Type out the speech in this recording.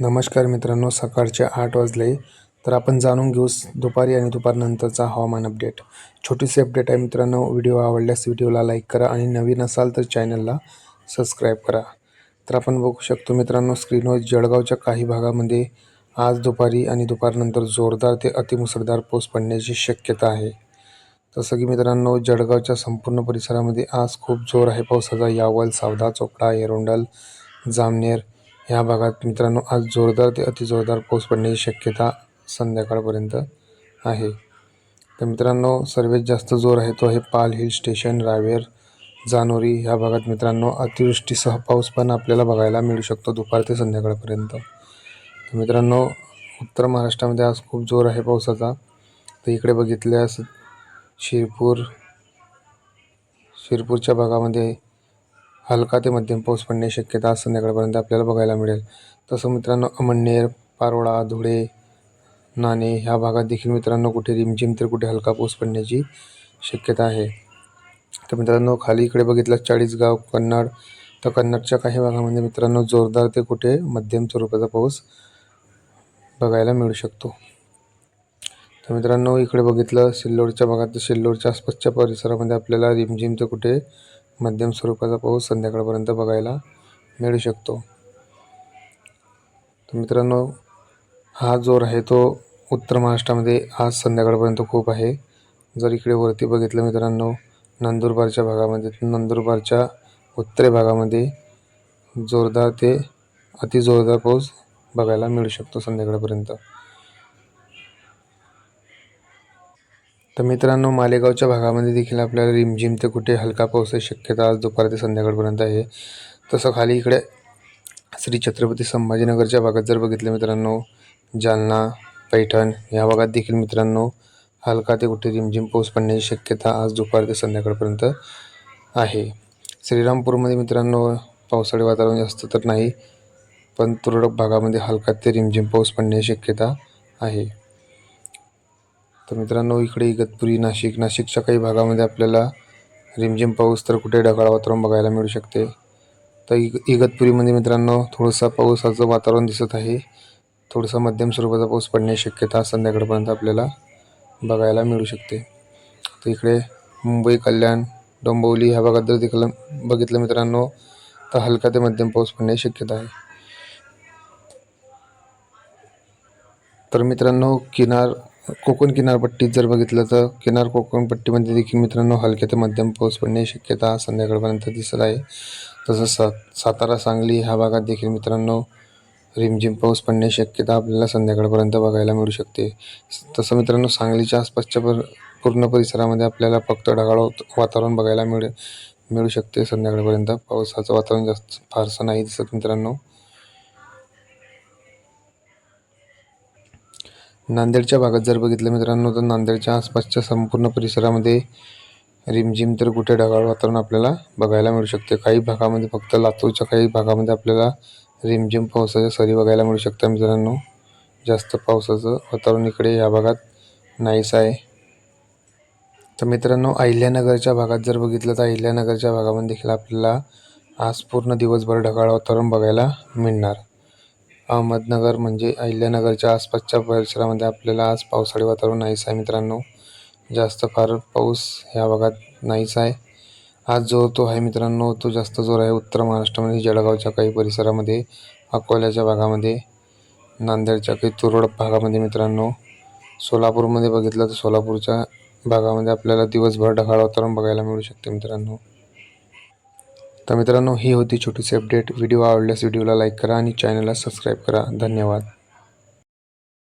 नमस्कार मित्रांनो सकाळचे आठ वाजले तर आपण जाणून घेऊ दुपारी आणि दुपारनंतरचा हवामान अपडेट. छोटीशी अपडेट आहे मित्रांनो व्हिडिओ आवडल्यास व्हिडिओला लाईक करा आणि नवीन असाल तर चॅनलला सबस्क्राईब करा. तर आपण बघू शकतो मित्रांनो स्क्रीनवर जळगावच्या काही भागामध्ये आज दुपारी आणि दुपारनंतर जोरदार ते अतिमुसळधार पाऊस पडण्याची शक्यता आहे. तसं की मित्रांनो जळगावच्या संपूर्ण परिसरामध्ये आज खूप जोर आहे पावसाचा. यावल सावदा चोपडा एरोंडल जामनेर ह्या भागात मित्रांनो आज जोरदार ते अतिजोरदार पाऊस पडण्याची शक्यता संध्याकाळपर्यंत आहे. तर मित्रांनो सर्वात जास्त जोर आहे तो आहे पाल हिल स्टेशन रावेर जानोरी. ह्या भागात मित्रांनो अतिवृष्टीसह पाऊस पण आपल्याला बघायला मिळू शकतो दुपार ते संध्याकाळपर्यंत. तर मित्रांनो उत्तर महाराष्ट्रामध्ये आज खूप जोर आहे पावसाचा. तर इकडे बघितल्यास शिरपूर शिरपूरच्या भागामध्ये हलका ते मध्यम पाऊस पडण्याची शक्यता आज संध्याकाळपर्यंत आपल्याला बघायला मिळेल. तसं मित्रांनो अमळनेर पारोळा धुळे नाणे ह्या भागात देखील मित्रांनो कुठे रिमझिम तर कुठे हलका पाऊस पडण्याची शक्यता आहे. तर मित्रांनो खाली इकडे बघितलं चाळीसगाव कन्नड. तर कन्नडच्या काही भागामध्ये मित्रांनो जोरदार ते कुठे मध्यम स्वरूपाचा पाऊस बघायला मिळू शकतो. तर मित्रांनो इकडे बघितलं सिल्लोडच्या भागात तर सिल्लोडच्या आसपासच्या परिसरामध्ये आपल्याला रिमझिम तर कुठे मध्यम स्वरूपाचा पाऊस संध्याकाळपर्यंत बघायला मिळू शकतो. तर मित्रांनो हा जोर आहे तो उत्तर महाराष्ट्रामध्ये आज संध्याकाळपर्यंत खूप आहे. जर इकडे वरती बघितलं मित्रांनो नंदुरबारच्या भागामध्ये नंदुरबारच्या उत्तरे भागामध्ये जोरदार ते अतिजोरदार पाऊस बघायला मिळू शकतो संध्याकाळपर्यंत. तर मित्रांनो मालेगावच्या भागामध्ये देखील आपल्याला रिमझिम ते कुठे हलका पावसाची शक्यता आज दुपार ते संध्याकाळपर्यंत आहे. तसं खाली इकडे श्री छत्रपती संभाजीनगरच्या भागात जर बघितलं मित्रांनो जालना पैठण या भागात देखील मित्रांनो हलका ते कुठे रिमझिम पाऊस पडण्याची शक्यता आज दुपार ते संध्याकाळपर्यंत आहे. श्रीरामपूरमध्ये मित्रांनो पावसाळी वातावरण जास्त तर नाही पण तुरळक भागामध्ये हलका ते रिमझिम पाऊस पडण्याची शक्यता आहे. तर मित्रांनो इकडे इगतपुरी नाशिक. नाशिकच्या काही भागामध्ये आपल्याला रिमझिम पाऊस तर कुठे ढगाळ वातावरण बघायला मिळू शकते. तर इग इगतपुरीमध्ये मित्रांनो थोडंसं पावसाचं वातावरण दिसत आहे. थोडंसं मध्यम स्वरूपाचा पाऊस पडण्याची शक्यता संध्याकाळपर्यंत आपल्याला बघायला मिळू शकते. तर इकडे मुंबई कल्याण डोंबिवली ह्या भागात जर देखील बघितलं मित्रांनो तर हलका ते मध्यम पाऊस पडण्याची शक्यता आहे. तर मित्रांनो किनार कोकण किनारपट्टीत जर बघितलं तर किनार कोकणपट्टीमध्ये देखील मित्रांनो हलक्या ते मध्यम पाऊस पडण्याची शक्यता संध्याकाळपर्यंत दिसत आहे. तसंच सात सातारा सांगली ह्या भागात देखील मित्रांनो रिमझिम पाऊस पडण्याची शक्यता आपल्याला संध्याकाळपर्यंत बघायला मिळू शकते. तसं मित्रांनो सांगलीच्या आसपासच्या पर पूर्ण परिसरामध्ये आपल्याला फक्त ढगाळ वातावरण बघायला मिळे मिळू शकते. संध्याकाळपर्यंत पावसाचं वातावरण जास्त फारसं नाही दिसत मित्रांनो. नांदेडच्या भागात जर बघितलं मित्रांनो तर नांदेडच्या आसपासच्या संपूर्ण परिसरामध्ये रिमझिम तर कुठे ढगाळ वातावरण आपल्याला बघायला मिळू शकते. काही भागामध्ये फक्त लातूरच्या काही भागामध्ये आपल्याला रिमझिम पावसाच्या सरी बघायला मिळू शकतात मित्रांनो. जास्त पावसाचं वातावरण इकडे या भागात नाहीच आहे. तर मित्रांनो अहिल्यानगरच्या भागात जर बघितलं तर अहिल्यानगरच्या भागामध्ये देखील आपल्याला आज पूर्ण दिवसभर ढगाळ वातावरण बघायला मिळणार. अहमदनगर म्हणजे अहिल्यानगरच्या आसपासच्या परिसरामध्ये आपल्याला आज पावसाळी वातावरण नाहीच आहे मित्रांनो. जास्त फार पाऊस ह्या भागात नाहीच आहे. आज जो तो आहे मित्रांनो तो जास्त जोर आहे उत्तर महाराष्ट्रामध्ये जळगावच्या काही परिसरामध्ये अकोल्याच्या भागामध्ये नांदेडच्या काही तुरळक भागामध्ये मित्रांनो. सोलापूरमध्ये बघितलं तर सोलापूरच्या भागामध्ये आपल्याला दिवसभर ढगाळ वातावरण बघायला मिळू शकते मित्रांनो. तर मित्रांनो ही होती छोटीशी अपडेट व्हिडिओ आवडल्यास व्हिडिओला लाईक करा आणि चॅनलला सबस्क्राईब करा. धन्यवाद.